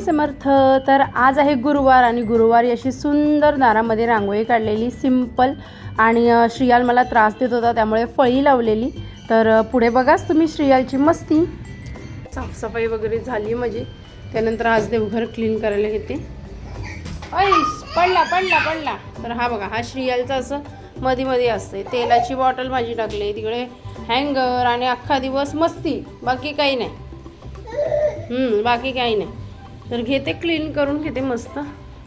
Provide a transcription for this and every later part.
स्वामी समर्थ. तर आज आहे गुरुवार आणि गुरुवारी अशी सुंदर दारामध्ये रांगोळी काढलेली सिंपल आणि श्रियाल मला त्रास देत होता त्यामुळे फळी लावलेली. तर पुढे बघाच तुम्ही श्रियालची मस्ती. साफसफाई वगैरे झाली माझी. त्यानंतर आज देवघर क्लीन करायला घेते ऐस पडला पडला पडला. तर हा बघा हा श्रियालचा असं मध्ये मध्ये असते तेलाची बॉटल माझी टाकली. तिकडे हँगर आणि अख्खा दिवस मस्ती. बाकी काही नाही. बाकी काही नाही. तर घेते क्लीन करून घेते मस्त.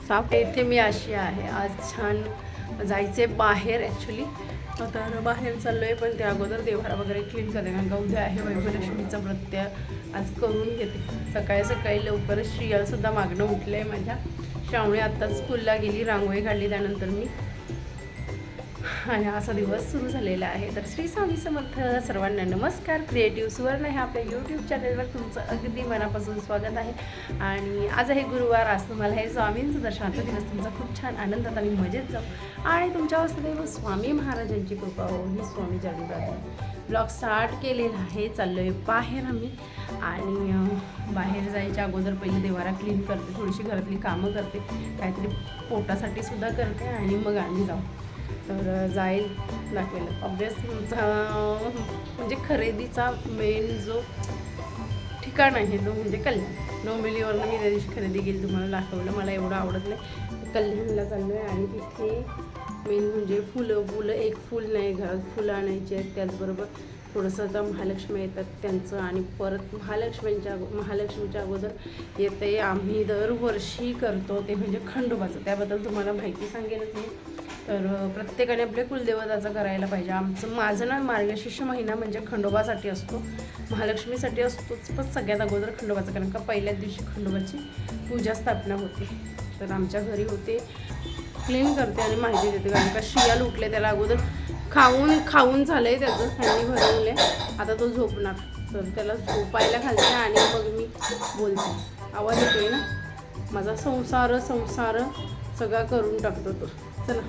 साफ. इथे मी अशी आहे. आज छान जायचे बाहेर ॲक्च्युली तर बाहेर चाललो आहे पण त्या अगोदर देवारा वगैरे क्लीन करते. कारण का उद्या आहे वैभलक्ष्मीचं व्रत आज करून घेते. सकाळी सकाळी लवकरच श्रियालसुद्धा मागणं उठलं आहे माझ्या. श्रावणी आत्ताच स्कूलला गेली रांगोळी काढली त्यानंतर मी. आणि असा दिवस सुरू झालेला आहे. तर श्री स्वामी समर्थ सर्वांना नमस्कार. क्रिएटिव्ह सुवर्ण ह्या आपल्या यूट्यूब चॅनलवर तुमचं अगदी मनापासून स्वागत आहे. आणि आज आहे गुरुवार आज तुम्हाला हे स्वामींचं दर्शनाचा दिवस तुमचा खूप छान आनंदात आणि मजेत जाऊ. आणि तुमच्या वसुदेव स्वामी महाराजांची कृपा हो ही स्वामी जाणून राहते ब्लॉग स्टार्ट केलेला आहे चाललो आहे बाहेर आम्ही. आणि बाहेर जायच्या अगोदर पहिले देवारा क्लीन करते थोडीशी घरातली कामं करते. काहीतरी पोटासाठी सुद्धा करते आणि मग आम्ही जाऊ. तर जाईल. दाखवेल ऑब्वियस म्हणजे खरेदीचा मेन जो ठिकाण आहे तो म्हणजे कल्याण. नवमिलीवरनं मी त्या दिवशी खरेदी केली तुम्हाला दाखवलं. मला एवढं आवडत नाही. कल्याणला चाललो आहे आणि तिथे मेन म्हणजे फुलं फुलं एक फुल नाही घरात फुलं आणायची आहेत त्याचबरोबर थोडंसं आता महालक्ष्मी येतात त्यांचं आणि परत महालक्ष्मींच्या अगो महालक्ष्मीच्या अगोदर येते. आम्ही दरवर्षी करतो ते म्हणजे खंडोबाचं. त्याबद्दल तुम्हाला माहिती सांगेलच मी. तर प्रत्येकाने आपल्या कुलदेवताचं करायला पाहिजे. आमचं माझं ना मार्गशीर्ष महिना म्हणजे खंडोबासाठी असतो. महालक्ष्मीसाठी असतोच पण सगळ्यात अगोदर खंडोबाचं. कारण का पहिल्याच दिवशी खंडोबाची पूजा स्थापना होते. तर आमच्या घरी होते. क्लीन करते आणि माहिती देते. कारण का शिया लुटले त्याला अगोदर खाऊन खाऊन झालं आहे त्याचं थंडी भरवले आता तो झोपणार. तर त्याला झोपायला घालते आणि मग मी बोलते. आवाज येतोय ना? माझा संसार संसार सगळा करून टाकतो तो. चला.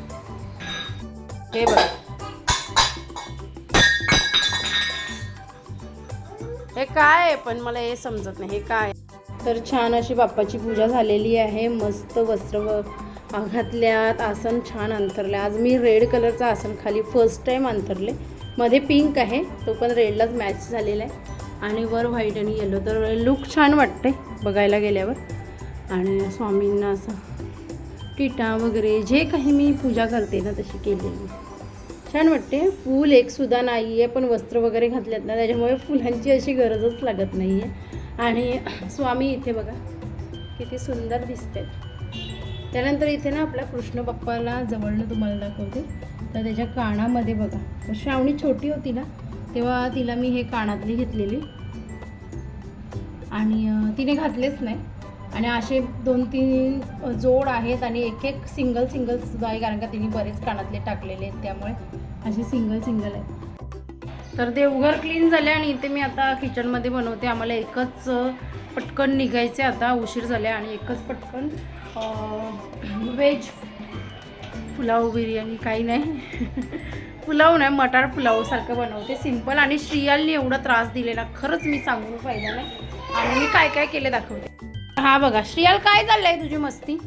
हे बघ. हे काय आहे? पण मला हे समजत नाही. हे काय तर छान अशी बाप्पाची पूजा झालेली आहे. मस्त वस्त्र घातल्यात आसन छान अंतरलं आज मी रेड कलरचं आसन खाली फर्स्ट टाईम अंतरले. मध्ये पिंक आहे तो पण रेडलाच मॅच झालेला आहे आणि वर व्हाईट आणि येलो तर लुक छान वाटते बघायला गेल्यावर. आणि स्वामींना असं टिटा वगैरे जे काही मी पूजा करते ना तशी केलेली. छान वाटते फूल एक सुद्धा नाही आहे पण वस्त्र वगैरे घातल्यात ना त्याच्यामुळे फुलांची अशी गरजच लागत नाही आहे आणि स्वामी इथे बघा किती सुंदर दिसते त्यानंतर इथे ना आपल्या कृष्ण बाप्पाला जवळनं तुम्हाला दाखवते. तर त्याच्या कानामध्ये बघा. तर श्रावणी छोटी होती ना तेव्हा तिला मी हे कानातली घेतलेली. आणि तिने घातलेच नाही. आणि असे दोन तीन जोड आहेत आणि एक एक सिंगल सिंगल सुद्धा आहे कारण का तिने बरेच कानातले टाकलेले आहेत त्यामुळे असे सिंगल सिंगल आहेत. तर देवघर क्लीन झाले आणि इथे मी आता किचनमध्ये बनवते. आम्हाला एकच पटकन निघायचे आता. उशीर झाले आणि एकच पटकन व्हेज पुलाव बिर्याणी काही नाही. पुलाव नाही मटार पुलावसारखं बनवते. सिंपल आणि श्रियालने एवढा त्रास दिलेला खरंच मी सांगून पाहिजे नाही. आणि मी काय काय केले दाखवते. हा बघा श्रियाल काय चाललंय तुझी मस्ती?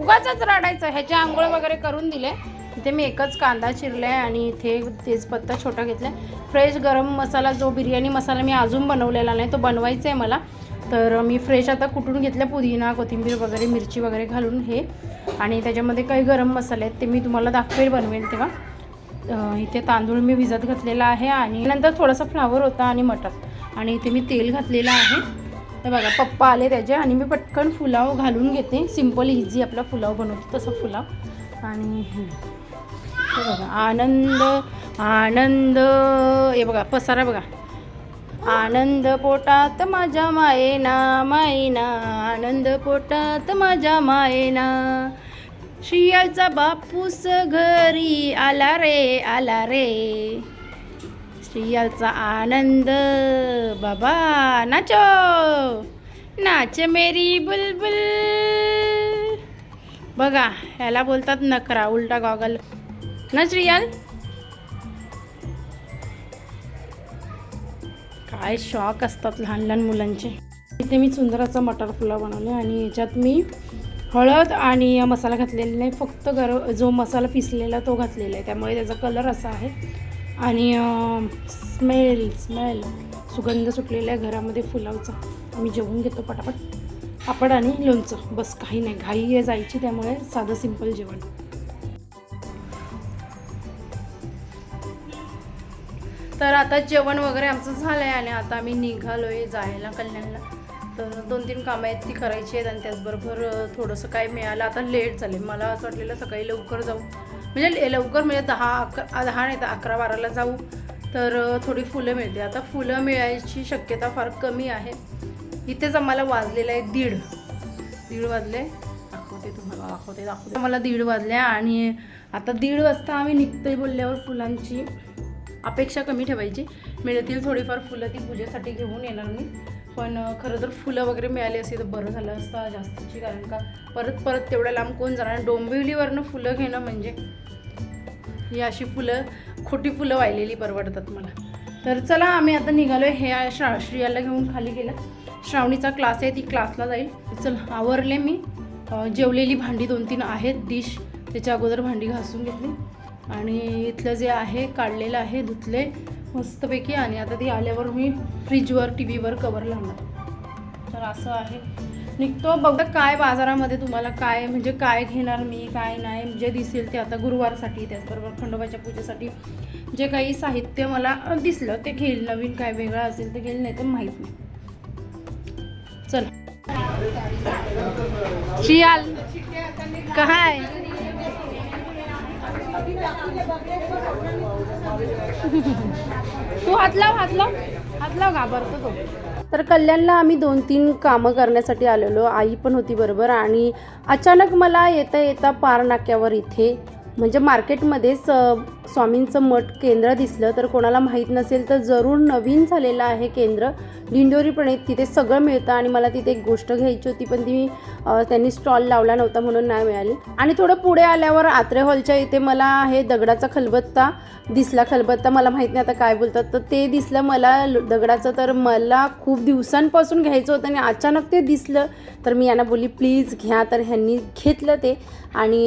उगाच रडायचं ह्याच्या आंघोळ वगैरे करून दिले. इथे मी एकच कांदा चिरलाय आणि इथे तेजपत्ता छोटा घेतलाय. फ्रेश गरम मसाला जो बिर्याणी मसाला मी अजून बनवलेला नाही तो बनवायचा आहे मला. तर मी फ्रेश आता कुठून घेतलं पुदिना कोथिंबीर वगैरे मिरची वगैरे घालून हे. आणि त्याच्यामध्ये काही गरम मसाले आहेत ते मी तुम्हाला दाखवेल बनवेल तेव्हा. इथे तांदूळ मी भिजत घातलेला आहे आणि नंतर थोडासा फ्लावर होता आणि मटर. आणि इथे मी तेल घातलेलं आहे. तर बघा पप्पा आले त्याचे आणि मी पटकन पुलाव घालून घेते. सिंपल इझी आपला पुलाव बनवतो तसा पुलाव. आणि हे बघा आनंद आनंद हे बघा पसारा बघा. आनंद पोटात माझ्या मायेना मायेना आनंद पोटात माझ्या मायेना. श्रियाचा बापूस घरी आला रे आला रे. श्रियाचा आनंद बाबा नाचो. नाच मेरी बुलबुल. बघा ह्याला बोलतात नखरा उलटा गॉगल. ना श्रियाल काय शॉक असतात लहान लहान मुलांचे. इथे मी सुंदराचा मटार पुलाव बनवले आणि याच्यात मी हळद आणि मसाला घातलेला नाही फक्त गर जो मसाला पिसलेला तो घातलेला आहे. त्यामुळे त्याचा कलर असा आहे. आणि स्मेल स्मेल सुगंध सुटलेला आहे घरामध्ये फुलावचा आम्ही जेवून घेतो पटापट. पापड आणि लोणचं. बस काही नाही. घाई आहे जायची त्यामुळे साधं सिंपल जेवण. तर आता जेवण वगैरे आमचं झालं आहे आणि आता आम्ही निघालो आहे जायला कल्याणला. तर दोन तीन कामं आहेत ती करायची आहेत आणि त्याचबरोबर थोडंसं काय मिळालं. आता लेट झाले मला असं वाटलेलं सकाळी लवकर जाऊ. म्हणजे लवकर म्हणजे दहा अकरा दहा नाही तर अकरा बाराला जाऊ. तर थोडी फुलं मिळते. आता फुलं मिळायची शक्यता फार कमी आहे. इथेच आम्हाला वाजलेलं आहे दीड. दीड वाजले. दाखवते तुम्हाला दाखवते दाखवते. मला दीड वाजले आणि आता दीड वाजता आम्ही निघतोय बोलल्यावर फुलांची. अपेक्षा कमी ठेवायची. मिळतील थोडीफार फुलं ती पूजेसाठी घेऊन येणार मी. पण खरं तर फुलं वगैरे मिळाली असती तर बरं झालं असतं जास्तीची. कारण का परत परत तेवढ्या लांब कोण जाणार? डोंबिवलीवरनं फुलं घेणं म्हणजे ही अशी फुलं खोटी फुलं वाहिलेली परवडतात मला. तर चला आम्ही आता निघालो हे श्रा श्रियाला घेऊन खाली गेलं. श्रावणीचा क्लास आहे ती क्लासला जाईल. चल आवरले मी. जेवलेली भांडी दोन तीन आहेत. डिश त्याच्या अगोदर भांडी घासून घेतली. आणि इथलं जे आहे काढलेलं आहे धुतले मस्तपैकी आणि आता ती आल्यावर मी फ्रीजवर टी व्हीवर कवर लावणार. तर असं आहे. निघतो. बघा काय बाजारामध्ये तुम्हाला काय म्हणजे काय घेणार मी काय नाही. जे दिसेल ते आता गुरुवारसाठी त्याचबरोबर खंडोबाच्या पूजेसाठी जे काही साहित्य मला दिसलं ते घेईल. नवीन काय वेगळं असेल ते घेईल नाही तर माहीत नाही. चल. शियाल. काय तू हात लाव हात लाव. हात लाव घाबरतो तो. तर कल्याणला आम्ही दोन तीन कामं करण्यासाठी आलेलो. आई पण होती बरोबर आणि अचानक मला येता येता पार नाक्यावर इथे म्हणजे मार्केटमध्येच स्वामींचं मठ केंद्र दिसलं तर कोणाला माहीत नसेल तर जरूर नवीन झालेलं आहे केंद्र. दिंडोरीपणे तिथे सगळं मिळतं आणि मला तिथे एक गोष्ट घ्यायची होती पण ती त्यांनी स्टॉल लावला नव्हता म्हणून नाही मिळाली. आणि थोडं पुढे आल्यावर आत्रे हॉलच्या इथे मला हे दगडाचा खलबत्ता दिसला. खलबत्ता मला माहीत नाही आता काय बोलतात तर ते दिसलं मला ल- दगडाचं तर मला खूप दिवसांपासून घ्यायचं होतं आणि अचानक ते दिसलं. तर मी यांना बोलली प्लीज घ्या. तर ह्यांनी घेतलं ते. आणि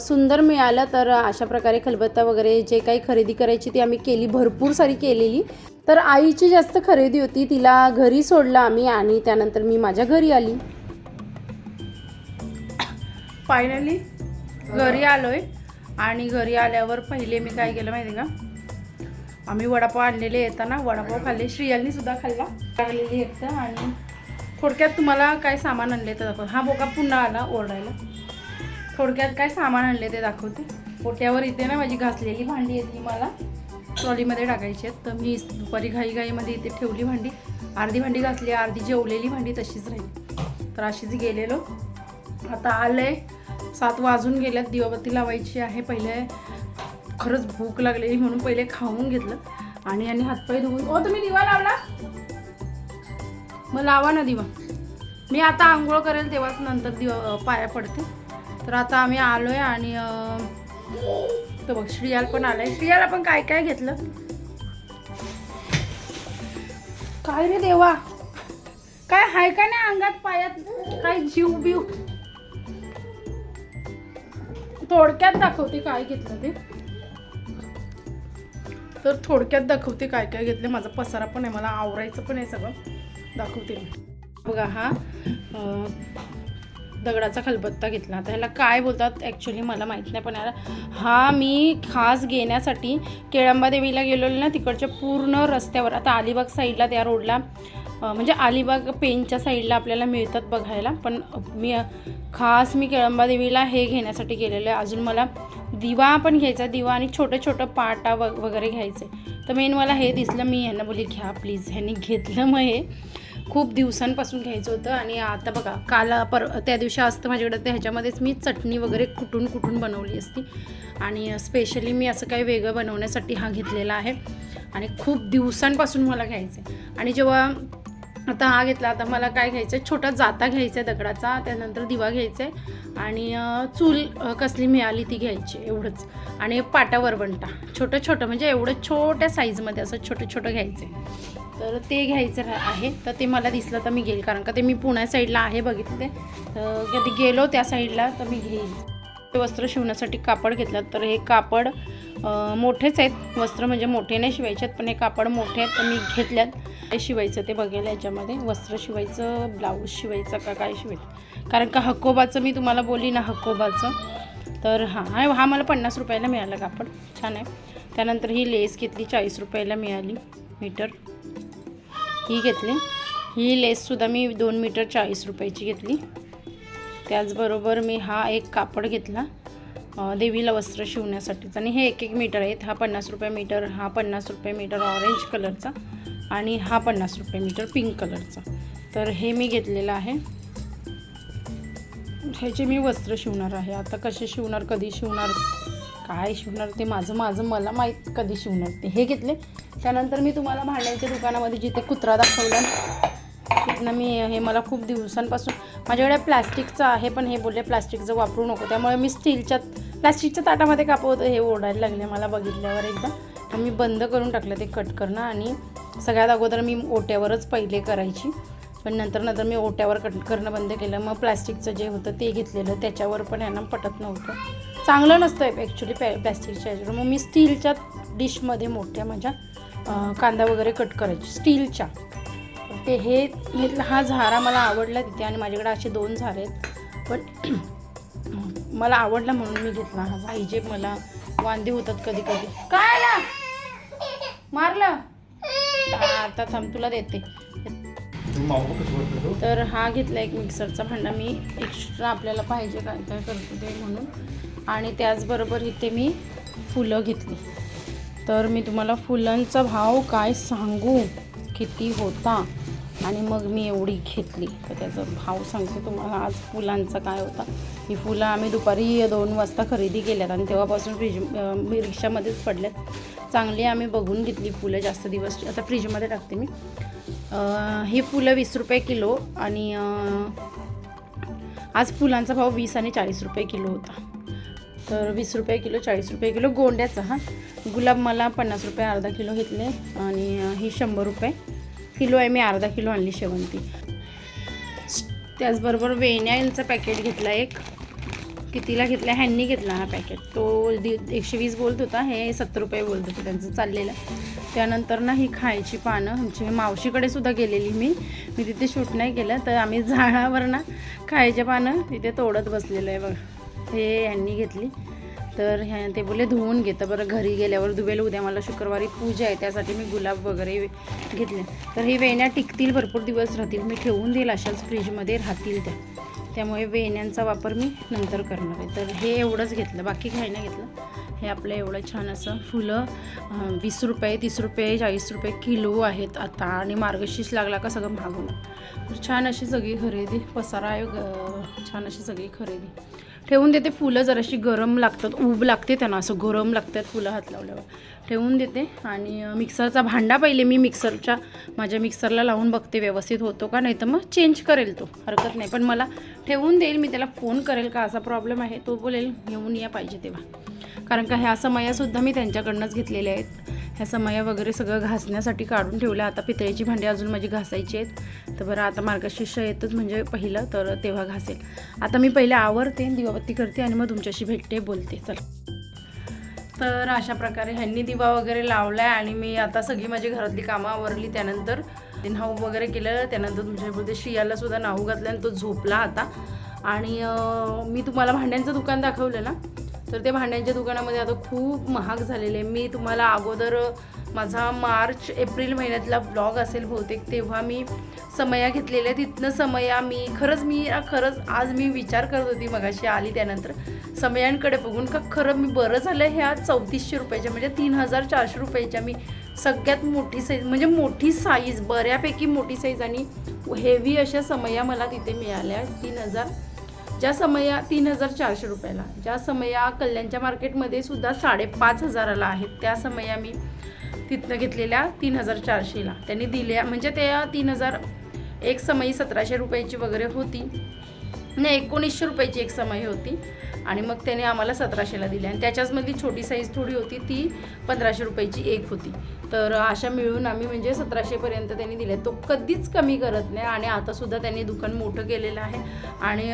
सुंदर मिळालं. तर अशा प्रकारे खलबत्ता वगैरे जे काही खरेदी करायची ती आम्ही केली. भरपूर सारी केलेली. तर आईची जास्त खरेदी होती. तिला घरी सोडलं आम्ही आणि त्यानंतर मी माझ्या घरी आली. फायनली घरी आलोय. आणि घरी आल्यावर पहिले मी काय केलं माहिती आहे का? आम्ही वडापाव आणलेले येताना. वडापाव खाल्ले. श्रियालनी सुद्धा खाल्ला. लागलेली एकटं आणि थोडक्यात तुम्हाला काय सामान आणले ते दाखव. हा बोका पुन्हा आला ओरडायला. थोडक्यात काय सामान आणले ते दाखवते. पोट्यावर इथे ना माझी घासलेली भांडी आहे ती मला. ट्रॉलीमध्ये टाकायची आहेत. तर मी दुपारी घाईघाईमध्ये इथे ठेवली भांडी. अर्धी भांडी घासली अर्धी जेवलेली भांडी तशीच राहिली. तर अशीच गेलेलो. आता आलंय. सात वाजून गेल्यात. दिवाबत्ती लावायची आहे. पहिले खरंच भूक लागलेली म्हणून पहिले खाऊन घेतलं. आणि आणि हातपाय धुवून ओ तुम्ही दिवा लावला? मग लावा ना दिवा. मी आता आंघोळ करेल तेव्हाच नंतर दिवा पाया पडते तर आता आम्ही आलो आहे आणि तो बघ श्रियाल पण आलाय. श्रियाल आपण काय काय घेतलं? काय रे देवा? काय हाय का नाही अंगात पायात? काय जीव बिव? थोडक्यात दाखवते काय घेतलं ते. तर थोडक्यात दाखवते काय काय घेतले. माझा पसारा पण आहे मला आवरायचं पण आहे सगळं. दाखवते मी बघा हा दगडाचा खलबत्ता घेतला. आता ह्याला काय बोलतात? ॲक्च्युली मला माहीत नाही पण याला हा मी खास घेण्यासाठी केळंबादेवीला गेलेलो ना तिकडच्या पूर्ण रस्त्यावर. आता अलिबाग साईडला त्या रोडला म्हणजे अलिबाग पेनच्या साईडला आपल्याला मिळतात बघायला. पण मी खास मी केळंबादेवीला हे घेण्यासाठी गेलेलो आहे. अजून मला दिवा पण घ्यायचा दिवा आणि छोटं छोटं पाटा व वगैरे घ्यायचे. तर मेन मला हे दिसलं मी ह्यांना बोलली घ्या प्लीज ह्यांनी घेतलं मग हे. खूप दिवसांपासून घ्यायचं होतं आणि आता बघा काल पर त्या दिवशी असतं माझ्याकडे तर ह्याच्यामध्येच मी चटणी वगैरे कुटून कुटून बनवली असती. आणि स्पेशली मी असं काही वेगळं बनवण्यासाठी हा घेतलेला आहे. आणि खूप दिवसांपासून मला घ्यायचं आहे आणि जेव्हा आता हा घेतला आता मला काय घ्यायचं आहे छोटा जाता घ्यायचा आहे दगडाचा त्यानंतर दिवा घ्यायचा आहे आणि चूल कसली मिळाली ती घ्यायची एवढंच. आणि पाटावर बनटा छोटं छोटं म्हणजे एवढं छोट्या साईजमध्ये असं छोटं छोटं घ्यायचं आहे तर ते घ्यायचं आहे तर ते मला दिसलं तर मी घेईल कारण का ते मी पुण्या साईडला आहे बघितलं ते. तर कधी गेलो त्या साईडला तर मी घेईल. वस्त्र शिवण्यासाठी कापड घेतलं तर हे कापड मोठेच आहेत. वस्त्र म्हणजे मोठे नाही शिवायचे आहेत पण हे कापड मोठे आहेत तर मी घेतल्यात. काय शिवायचं ते बघेल याच्यामध्ये. वस्त्र शिवायचं ब्लाऊज शिवायचं का काय शिवायचं? कारण का हकोबाचं मी तुम्हाला बोली ना हकोबाचं तर हां हा हा मला पन्नास रुपयाला मिळालं कापड. छान आहे. त्यानंतर ही लेस घेतली चाळीस रुपयाला मिळाली मीटर. ही घेतली. ही लेससुद्धा मी दोन मीटर चाळीस रुपयाची घेतली. त्याचबरोबर मी हा एक कापड घेतला देवीला वस्त्र शिवण्यासाठीचा. आणि हे एक एक मीटर आहेत. हा पन्नास रुपये मीटर हा पन्नास रुपये मीटर ऑरेंज कलरचा आणि हा पन्नास रुपये मीटर पिंक कलरचा. तर हे मी घेतलेलं आहे. ह्याचे मी वस्त्र शिवणार आहे आता कसे शिवणार कधी शिवणार काय शिवणार ते माझं माझं मला माहीत कधी शिवणार ते. हे घेतले. त्यानंतर मी तुम्हाला भांड्यांच्या दुकानामध्ये जिथे कुत्रा दाखवला तिथनं मी हे मला खूप दिवसांपासून माझ्याकडे प्लास्टिकचं आहे पण हे बोलले प्लास्टिकचं वापरू नको. त्यामुळे मी स्टीलच्या प्लॅस्टिकच्या ताटामध्ये कापवतं हे ओढायला लागले मला बघितल्यावर एकदा. तर मी बंद करून टाकलं ते कट करणं आणि सगळ्यात अगोदर मी ओट्यावरच पहिले करायची. पण नंतर नंतर मी ओट्यावर कट करणं बंद केलं. मग प्लास्टिकचं जे होतं ते घेतलेलं. त्याच्यावर पण यांना पटत नव्हतं. चांगलं नसतं ॲक्च्युली पॅ प्लॅस्टिकच्या ह्याच्यावर मग मी स्टीलच्या डिशमध्ये मोठ्या माझ्या कांदा वगैरे कट करायची. स्टीलच्या. ते हे हा झारा मला आवडला तिथे आणि माझ्याकडे असे दोन झारे आहेत. पण मला आवडला म्हणून मी घेतला हा पाहिजे मला वांदे होतात कधी कधी काय मारलं? आता थांब तुला देते. तर हा घेतला एक मिक्सरचा भांडा. मी एक्स्ट्रा आपल्याला पाहिजे काय काय करतो ते म्हणून. आणि त्याचबरोबर इथे मी फुलं घेतली. तर मी तुम्हाला फुलांचा भाव काय सांगू? किती होता? आणि मग मी एवढी घेतली. तर त्याचा भाव सांगते तुम्हाला आज फुलांचा काय होता? ही फुलं आम्ही दुपारी दोन वाजता खरेदी केल्यात आणि तेव्हापासून फ्रीज मी रिक्षामध्येच पडल्यात. चांगली आम्ही बघून घेतली फुलं जास्त दिवस आता फ्रीजमध्ये टाकते मी. ही फुलं वीस रुपये किलो आणि आज फुलांचा भाव वीस आणि चाळीस रुपये किलो होता. तर वीस रुपये किलो चाळीस रुपये किलो गोंड्याचा हा. गुलाब मला पन्नास रुपये अर्धा किलो घेतले आणि ही शंभर रुपये. किलो आहे मी अर्धा किलो आणली शेवंती. त्याचबरोबर वेण्या यांचं पॅकेट घेतला एक. कितीला घेतला? ह्यांनी घेतला हा पॅकेट तो दि एकशे वीस बोलत होता हे सत्तर रुपये बोलत होते त्यांचं चाललेलं. त्यानंतर ना ही खायची पानं आमची मावशीकडे सुद्धा गेलेली मी. मी तिथे शूट नाही केलं तर आम्ही झाडावर ना खायचे पानं तिथे तोडत बसलेलं आहे बघ. हे ह्यांनी घेतली. तर ह्या ते बोलले धुवून घेतं बरं घरी गेल्यावर धुवेल उद्या मला शुक्रवारी पूजा आहे त्यासाठी मी गुलाब वगैरे घेतले. तर हे वेण्या टिकतील भरपूर दिवस राहतील. मी ठेवून देईल अशाच फ्रीजमध्ये राहतील त्या. त्यामुळे वेण्यांचा वापर मी नंतर करणार आहे. तर हे एवढंच घेतलं. बाकी काही नाही घेतलं. हे आपलं एवढं छान असं फुलं वीस रुपये तीस रुपये चाळीस रुपये किलो आहेत आता. आणि मार्गशीर्ष लागला का सगळं महाग तर छान अशी सगळी खरेदी पसारा आहे छान अशी सगळी खरेदी. ठेवून देते फुलं जराशी गरम लागतात उब लागते त्यांना असं गरम लागतात फुलं हात लावल्यावर. ठेवून देते आणि मिक्सरचा भांडा पहिले मी मिक्सरच्या माझ्या मिक्सरला लावून बघते व्यवस्थित होतो का नाही तर मग चेंज करेल तो हरकत नाही. पण मला ठेवून देईल मी त्याला फोन करेल का असा प्रॉब्लेम आहे तो बोलेल घेऊन या पाहिजे तेव्हा. कारण का ह्या समयासुद्धा मी त्यांच्याकडनंच घेतलेल्या आहेत. ह्या समया वगैरे सगळं घासण्यासाठी काढून ठेवलं आता पितळेची भांडी अजून माझी घासायची आहेत. तर बरं आता मार्गशीर्ष येतच म्हणजे पहिलं तर तेव्हा घासेल. आता मी पहिले आवरते दिवाबत्ती करते आणि मग तुमच्याशी भेटते बोलते. चल. तर अशा प्रकारे ह्यांनी दिवा वगैरे लावला आहे आणि मी आता सगळी माझी घरातली कामं आवरली. त्यानंतर ते नाऊ वगैरे केलं. त्यानंतर तुमच्या शियाला सुद्धा नाऊ घातलं आणि तो झोपला आता. आणि मी तुम्हाला भांड्यांचं दुकान दाखवलं ना तर ते भांड्यांच्या दुकानामध्ये आता खूप महाग झालेले आहे. मी तुम्हाला अगोदर माझा मार्च एप्रिल महिन्यातला ब्लॉग असेल बहुतेक तेव्हा मी समया घेतलेल्या तिथनं समया मी खरंच मी खरंच आज मी विचार करत होती मगाशी आली त्यानंतर समयांकडे बघून का खरं मी बरं झालं ह्या चौतीसशे रुपयाच्या म्हणजे तीन हजार चारशे रुपयाच्या मी सगळ्यात मोठी साईज म्हणजे मोठी साईज बऱ्यापैकी मोठी साईज आणि हेवी अशा समया मला तिथे मिळाल्या तीन हजार ज्या समया तीन हजार चारशे रुपयाला ज्या समया कल्याणच्या मार्केटमध्ये सुद्धा साडेपाच हजाराला आहेत त्या समया मी तिथनं घेतलेल्या तीन हजार चारशेला. त्यांनी दिल्या म्हणजे त्या तीन हजार एक समयी सतराशे रुपयाची वगैरे होती. नाही एकोणीसशे रुपयाची एक समई होती. आणि मग त्याने आम्हाला सतराशेला दिली. आणि त्याच्याचमधली छोटी साईज थोडी होती ती पंधराशे रुपयाची एक होती. तर अशा मिळून आम्ही म्हणजे सतराशेपर्यंत त्यांनी दिले. तो कधीच कमी करत नाही आणि आतासुद्धा त्यांनी दुकान मोठं केलेलं आहे. आणि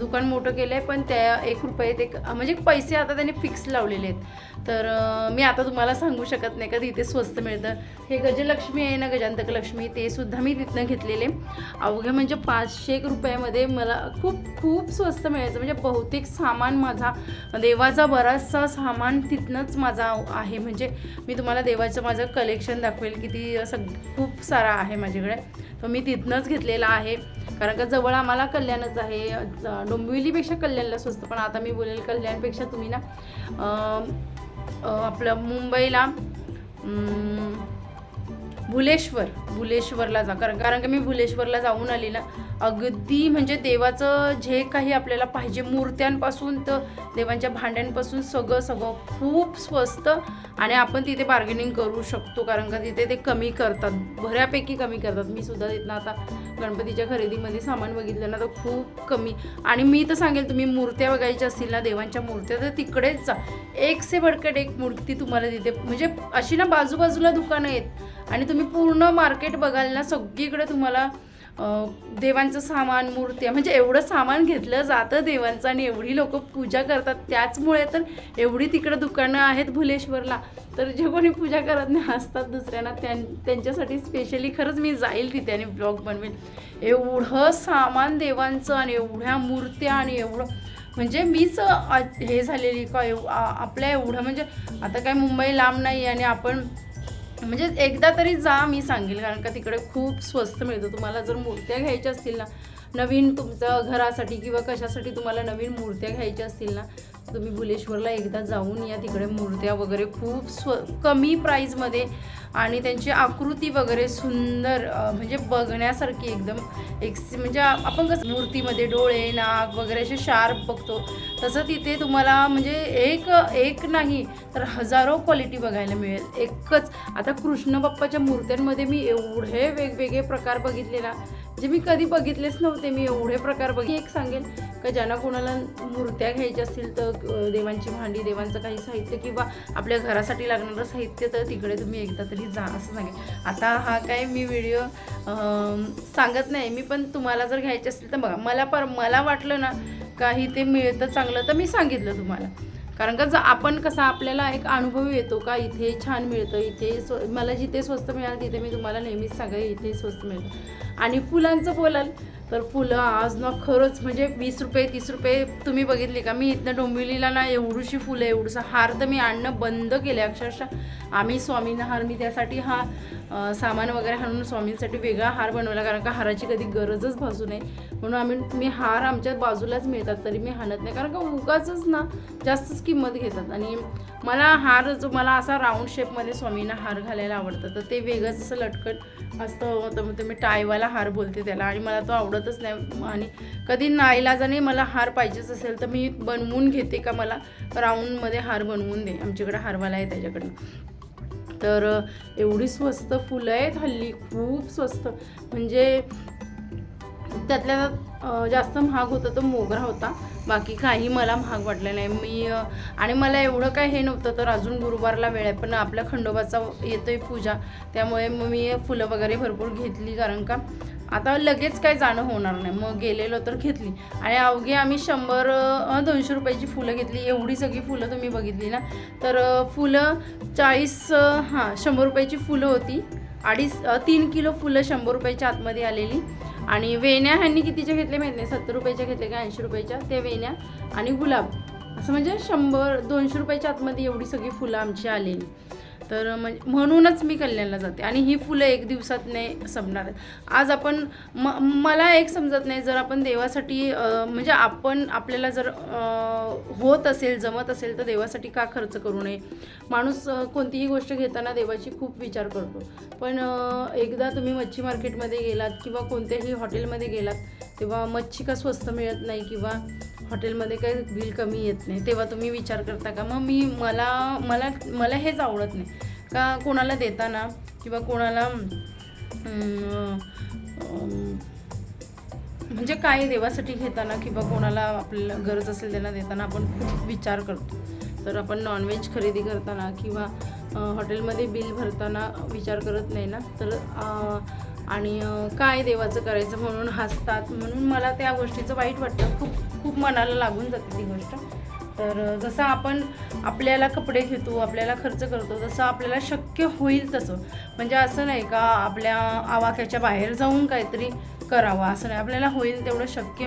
दुकान मोठं केलं आहे पण त्या एक रुपयात एक म्हणजे पैसे आता त्यांनी फिक्स लावलेले आहेत. तर मी आता तुम्हाला सांगू शकत नाही का तिथे स्वस्त मिळतं. हे गजलक्ष्मी आहे ना गजांतक लक्ष्मी ते सुद्धा मी तिथनं घेतलेले. अवघ्या म्हणजे पाचशे एक रुपयामध्ये मला खूप खूप स्वस्त मिळायचं. म्हणजे बहुतेक सामान माझा देवाचा बराचसा सामान तिथनंच माझा आहे. म्हणजे मी तुम्हाला देवाचं माझं कलेक्शन दाखवेल की ती सग खूप सारा आहे माझ्याकडे. तो मी तिथनंच घेतलेला आहे. कारण का जवळ आम्हाला कल्याणच आहे. डोंबिवलीपेक्षा कल्याणला स्वस्त. पण आता मी बोलेल कल्याणपेक्षा तुम्ही ना आपलं मुंबईला भुलेश्वर भुलेश्वरला जा. कारण कारण की मी भुलेश्वरला जाऊन आली ना अगदी म्हणजे देवाचं जे काही आपल्याला पाहिजे मूर्त्यांपासून तर देवांच्या भांड्यांपासून सगळं सगळं खूप स्वस्त आणि आपण तिथे बार्गेनिंग करू शकतो. कारण का तिथे ते कमी करतात. बऱ्यापैकी कमी करतात. मी सुद्धा तिथनं आता गणपतीच्या खरेदीमध्ये सामान बघितलं ना तर खूप कमी. आणि मी तर सांगेल तुम्ही मूर्त्या बघायच्या असतील ना देवांच्या मूर्त्या तर तिकडेच जा. एक से भडकट एक मूर्ती तुम्हाला तिथे म्हणजे अशी ना बाजूबाजूला दुकानं आहेत. आणि तुम्ही पूर्ण मार्केट बघाल ना सगळीकडे तुम्हाला देवांचं सामान मूर्त्या म्हणजे एवढं सामान घेतलं जातं देवांचं आणि एवढी लोक पूजा करतात. त्याचमुळे तर एवढी तिकडं दुकानं आहेत भुलेश्वरला तर जे कोणी पूजा करत नाही असतात दुसऱ्यांना. त्यां त्यांच्यासाठी स्पेशली खरंच मी जाईल तिथे आणि ब्लॉग बनवेल एवढं सामान देवांचं आणि एवढ्या मूर्त्या आणि एवढं म्हणजे मीच हे झालेली का एव- आपल्या एवढं म्हणजे आता काय मुंबई लांब नाही आणि आपण म्हणजे एकदा तरी जा मी सांगेल कारण का तिकडे खूप स्वस्त मिळतं. तुम्हाला जर मूर्त्या घ्यायच्या असतील ना नवीन तुमचं घरासाठी किंवा कशासाठी तुम्हाला नवीन मूर्त्या घ्यायच्या असतील ना तुम्ही बुलेश्वरला एकदा जाऊन या तिकडे मूर्त्या वगैरे खूप स्व कमी प्राईजमध्ये आणि त्यांची आकृती वगैरे सुंदर म्हणजे बघण्यासारखी एकदम एक म्हणजे आपण कसं मूर्तीमध्ये डोळे नाक वगैरे असे शार्प बघतो तसं तिथे तुम्हाला म्हणजे एक एक नाही तर हजारो क्वालिटी बघायला मिळेल एकच. आता कृष्ण बाप्पाच्या मूर्त्यांमध्ये मी एवढे वेगवेगळे प्रकार बघितले ना जे मी कधी बघितलेच नव्हते मी एवढे प्रकार बघ एक सांगेल का ज्यांना कोणाला मूर्त्या घ्यायच्या असतील तर देवांची भांडी देवांचं काही साहित्य किंवा आपल्या घरासाठी लागणारं साहित्य तर तिकडे तुम्ही एकदा तरी जा असं सांगेल आता हा काय मी व्हिडिओ सांगत नाही. मी पण तुम्हाला जर घ्यायचे असतील तर बघा. मला पर मला वाटलं ना काही ते मिळतं चांगलं तर मी सांगितलं तुम्हाला. कारण का जर आपण कसा आपल्याला एक अनुभव येतो का इथे छान मिळतं इथे स्व मला जिथे स्वस्त मिळालं तिथे मी तुम्हाला नेहमीच सांगेल इथे स्वस्त मिळतं. आणि फुलांचं बोलाल तर फुलं आज ना खरंच म्हणजे वीस रुपये तीस रुपये तुम्ही बघितली का? मी इथनं डोंबिवलीला ना एवढीशी फुलं एवढंसं हार तर मी आणणं बंद केले अक्षरशः आम्ही स्वामींना हार मी त्यासाठी हा सामान वगैरे आणून स्वामींसाठी वेगळा हार बनवला कारण का हाराची कधी गरजच भासू नये. म्हणून आम्ही मी हार आमच्या बाजूलाच मिळतात तरी मी हाणत नाही कारण का उगाचच ना जास्तच किंमत घेतात. आणि मला हार जो मला असा राऊंड शेपमध्ये स्वामींना हार घालायला आवडतं. तर ते वेगळंच असं लटकन असतं तर मग ते मी टायवाला हार बोलते त्याला. आणि मला तो आवडत कळतच नाही. आणि कधी नाईलाजाने मला हार पाहिजेच असेल तर मी बनवून घेते का मला? राऊंडमध्ये हार बनवून दे. आमच्याकडे हारवाला आहे त्याच्याकडनं. तर एवढी स्वस्त फुलं आहेत हल्ली. खूप स्वस्त. म्हणजे त्यातल्या जास्त महाग होता तो मोगरा होता. बाकी काही मला महाग वाटलं नाही. मी आणि मला एवढं काय हे नव्हतं तर अजून गुरुवारला वेळ आहे. पण आपल्या खंडोबाचा येतोय पूजा. त्यामुळे मग मी फुलं वगैरे भरपूर घेतली कारण का आता लगेच काय जाणं होणार नाही. मग गेलेलो तर घेतली. आणि अवघे आम्ही शंभर दोनशे रुपयाची फुलं घेतली. एवढी सगळी फुलं तुम्ही बघितली ना? तर फुलं चाळीस हां शंभर रुपयाची फुलं होती. अडीच तीन किलो फुलं शंभर रुपयाच्या आतमध्ये आलेली. आणि वेण्या ह्यांनी कितीच्या घेतल्या माहीत नाही. सत्तर रुपयाच्या घेतल्या का ऐंशी रुपयाच्या? त्या वेण्या आणि गुलाब. असं म्हणजे शंभर दोनशे रुपयाच्या आतमध्ये एवढी सगळी फुलं आमची आलेली. तर म्हणजे म्हणूनच मी कल्याणला जाते. आणि ही फुलं एक दिवसात नाही संपणार आहेत. आज आपण म मला एक समजत नाही जर आपण देवासाठी म्हणजे आपण आपल्याला जर होत असेल जमत असेल तर देवासाठी का खर्च करू नये? माणूस कोणतीही गोष्ट घेताना देवाची खूप विचार करतो. पण एकदा तुम्ही मच्छी मार्केटमध्ये गेलात किंवा कोणत्याही हॉटेलमध्ये गेलात तेव्हा मच्छी का स्वस्त मिळत नाही किंवा हॉटेलमध्ये काही बिल कमी येत नाही तेव्हा तुम्ही विचार करता का? मग मी मला मला मला हेच आवडत नाही. का कोणाला देताना किंवा कोणाला म्हणजे काय देवासाठी घेताना किंवा कोणाला आपल्याला गरज असेल त्यांना देताना आपण खूप विचार करतो. तर आपण नॉनव्हेज खरेदी करताना किंवा हॉटेलमध्ये बिल भरताना विचार करत नाही ना तर आणि काय देवाचं करायचं म्हणून हसतात म्हणून मला त्या गोष्टीचं वाईट वाटतं. खूप खूप मनाला लागून जाते ती गोष्ट. तर जसं आपण आपल्याला कपडे घेतो आपल्याला खर्च करतो तसं आपल्याला शक्य होईल तसं. म्हणजे असं नाही का आपल्या आवाक्याच्या बाहेर जाऊन काहीतरी करावं. असं नाही. आपल्याला होईल तेवढं शक्य.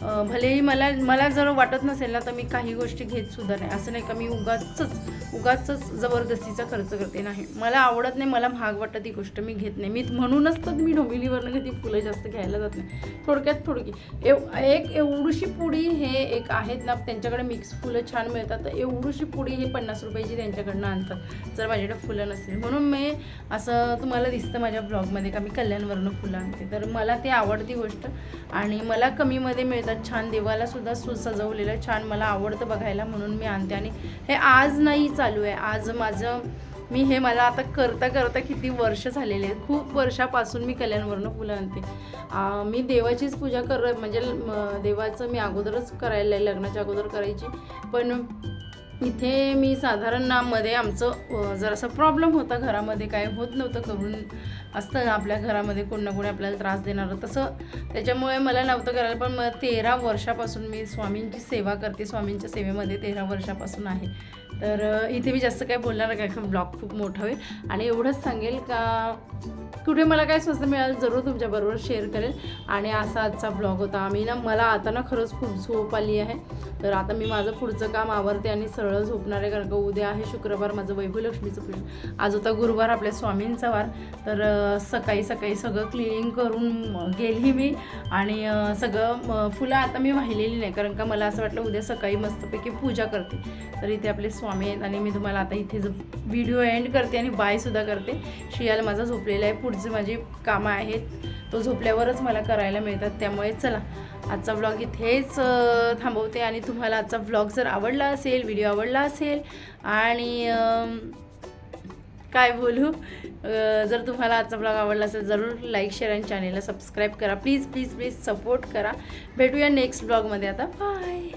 भलेही मला मला जर वाटत नसेल ना तर मी काही गोष्टी घेत सुद्धा नाही. असं नाही का मी उगाचच उगाचच जबरदस्तीचा खर्च करते. नाही. मला आवडत नाही मला महाग वाटतं ती गोष्ट मी घेत नाही. मी म्हणूनच तर मी डोंबिवलीवरनं कधी फुलं जास्त घ्यायला जात नाही. थोडक्यात थोडकी. एव एक एवढीशी पुडी हे एक आहेत ना त्यांच्याकडे मिक्स फुलं छान मिळतात. तर एवढीशी पुडी हे पन्नास रुपयाची त्यांच्याकडनं आणतात जर माझ्याकडे फुलं नसेल म्हणून मी असं तुम्हाला दिसतं माझ्या ब्लॉगमध्ये का मी कल्याणवरनं फुलं आणते. तर मला ते आवडती गोष्ट आणि मला कमीमध्ये मिळतात छान देवाला सुद्धा सु सजवलेलं छान मला आवडतं बघायला म्हणून मी आणते. आणि हे आज नाही चालू आहे. आज माझं मी हे मला आता करता करता किती वर्ष झालेले आहेत. खूप वर्षापासून मी कल्याणवरनं फुलं आणते. मी देवाचीच पूजा कर म्हणजे देवाचं मी अगोदरच करायला लग्नाच्या अगोदर करायची. पण इथे मी साधारण ना मध्ये आमचं जरासा प्रॉब्लेम होता घरामध्ये काय होत नव्हतं करून असतं आपल्या घरामध्ये कोण ना कोणी आपल्याला त्रास देणारं. तसं त्याच्यामुळे मला नव्हतं करायला पण मग तेरा वर्षापासून मी स्वामींची सेवा करते. स्वामींच्या सेवेमध्ये तेरा वर्षापासून आहे. तर इथे मी जास्त काय बोलणार नाही का ब्लॉग खूप मोठा होईल. आणि एवढंच सांगेल का कुठे मला काय स्वस्त मिळालं जरूर तुमच्याबरोबर शेअर करेल. आणि असा आजचा ब्लॉग होता. आम्ही ना मला आता ना खरंच खूप झोप आली आहे. तर आता मी माझं पुढचं काम आवरते आणि सरळ झोपणार आहे कारण का उद्या आहे शुक्रवार माझं वैभवलक्ष्मीचं पूजन आज होता गुरुवार आपल्या स्वामींचा वार. तर सकाळी सकाळी सगळं क्लिनिंग करून गेली मी. आणि सगळं फुलं आता मी वाहिलेली नाही कारण का मला असं वाटलं उद्या सकाळी मस्तपैकी पूजा करते. तर इथे आपले स्वामी आहेत आणि मी तुम्हाला आता इथे व्हिडिओ एंड करते आणि बायसुद्धा करते. शियाल माझा झोपलेला आहे. पुढचे माझी कामं आहेत. तो झोपल्यावरच मला करायला मिळतात. त्यामुळे चला आजचा व्लॉग इथेच थांबवते. आणि तुम्हाला आजचा व्लॉग जर आवडला असेल व्हिडिओ आवडला असेल आणि काय बोलू जर तुम्हाला आजचा ब्लॉग आवडला असेल जरूर लाईक शेअर आणि चॅनेलला सबस्क्राईब करा. प्लीज प्लीज प्लीज सपोर्ट करा. भेटूया नेक्स्ट ब्लॉगमध्ये आता. बाय